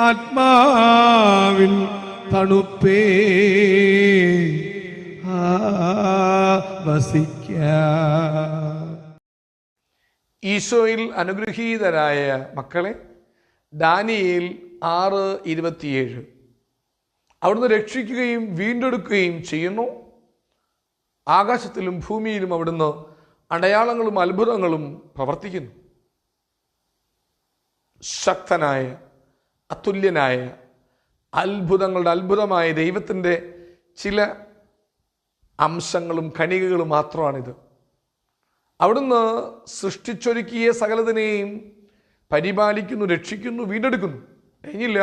ആത്മാവിൻ തണുപ്പേ. വസിക്ക. ഈശോയിൽ അനുഗ്രഹീതരായ മക്കളെ ദാനിയേൽ ആറ് ഇരുപത്തിയേഴ്. അവിടുന്ന് രക്ഷിക്കുകയും വീണ്ടെടുക്കുകയും ചെയ്യുന്നു. ആകാശത്തിലും ഭൂമിയിലും അവിടുന്ന് അടയാളങ്ങളും അത്ഭുതങ്ങളും പ്രവർത്തിക്കുന്നു. ശക്തനായ അതുല്യനായ അത്ഭുതങ്ങളുടെ അത്ഭുതമായ ദൈവത്തിന്റെ ചില അംശങ്ങളും കണികകളും മാത്രമാണിത്. അവിടുന്ന് സൃഷ്ടിച്ചൊരുക്കിയ സകലതിനെയും പരിപാലിക്കുന്നു രക്ഷിക്കുന്നു വീണ്ടെടുക്കുന്നു. കഴിഞ്ഞില്ല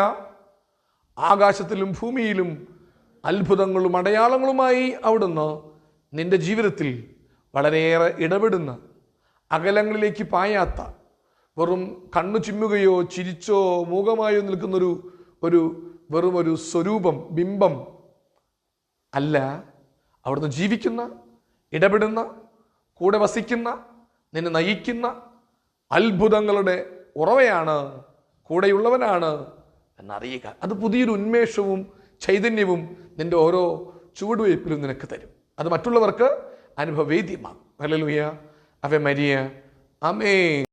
ആകാശത്തിലും ഭൂമിയിലും അത്ഭുതങ്ങളും അടയാളങ്ങളുമായി അവിടുന്ന് നിന്റെ ജീവിതത്തിൽ വളരെയേറെ ഇടപെടുന്ന അകലങ്ങളിലേക്ക് പായാത്ത വെറും കണ്ണു ചിമ്മുകയോ ചിരിച്ചോ മൂകമായോ നിൽക്കുന്നൊരു ഒരു വെറും ഒരു സ്വരൂപം ബിംബം അല്ല. അവിടുന്ന് ജീവിക്കുന്ന ഇടപെടുന്ന കൂടെ വസിക്കുന്ന നിന്നെ നയിക്കുന്ന അത്ഭുതങ്ങളുടെ ഉറവയാണ് കൂടെയുള്ളവനാണ് എന്നറിയുക. അത് പുതിയൊരു ഉന്മേഷവും ചൈതന്യവും നിന്റെ ഓരോ ചുവടുവയ്പ്പിലും നിനക്ക് തരും. അത് മറ്റുള്ളവർക്ക് അനുഭവവേദ്യമാകും. ഹല്ലേലൂയ. അവ മരിയ. അമേ